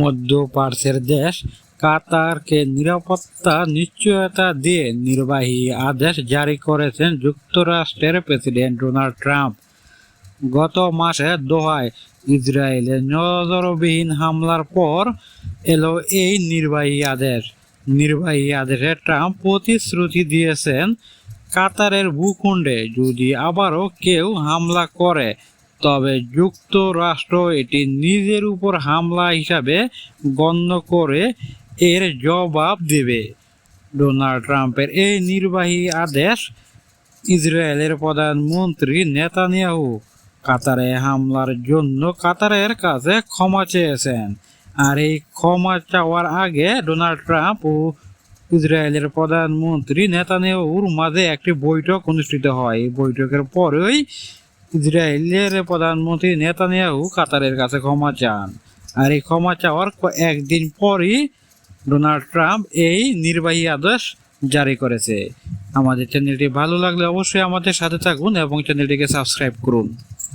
মধ্য পার্শ্বের দেশ, কাতারকে নিরাপত্তা নিশ্চয়তা দিয়ে নির্বাহী আদেশ জারি করেছেন যুক্তরাষ্ট্রের প্রেসিডেন্ট ডোনাল্ড ট্রাম্প। গত মাসে দোহায় ইসরায়েলের নজরবিহীন হামলার পর এলো এই নির্বাহী আদেশ। নির্বাহী আদেশে ট্রাম্প প্রতিশ্রুতি দিয়েছেন, কাতারের ভূখণ্ডে যদি আবারও কেউ হামলা করে তবে যুক্তরাষ্ট্র এটি নিজের উপর হামলা হিসাবে গণ্য করে এর জবাব দেবে। ডোনাল্ড ট্রাম্পের এই নির্বাহী আদেশ ইসরায়েলের প্রধানমন্ত্রী নেতানিয়াহু কাতারে হামলার জন্য কাতারের কাছে ক্ষমা চেয়েছেন। আর এই ক্ষমা চাওয়ার আগে ডোনাল্ড ট্রাম্প ও ইসরায়েলের প্রধানমন্ত্রী নেতানিয়াহুর মাঝে একটি বৈঠক অনুষ্ঠিত হয়। এই বৈঠকের পরেই ইসরায়েলের প্রধানমন্ত্রী নেতানিয়াহু কাতারের কাছে ক্ষমা চান। আর এই ক্ষমা চাওয়ার একদিন পরই ডোনাল্ড ট্রাম্প এই নির্বাহী আদেশ জারি করেছে। আমাদের চ্যানেলটি ভালো লাগলে অবশ্যই আমাদের সাথে থাকুন এবং চ্যানেলটিকে সাবস্ক্রাইব করুন।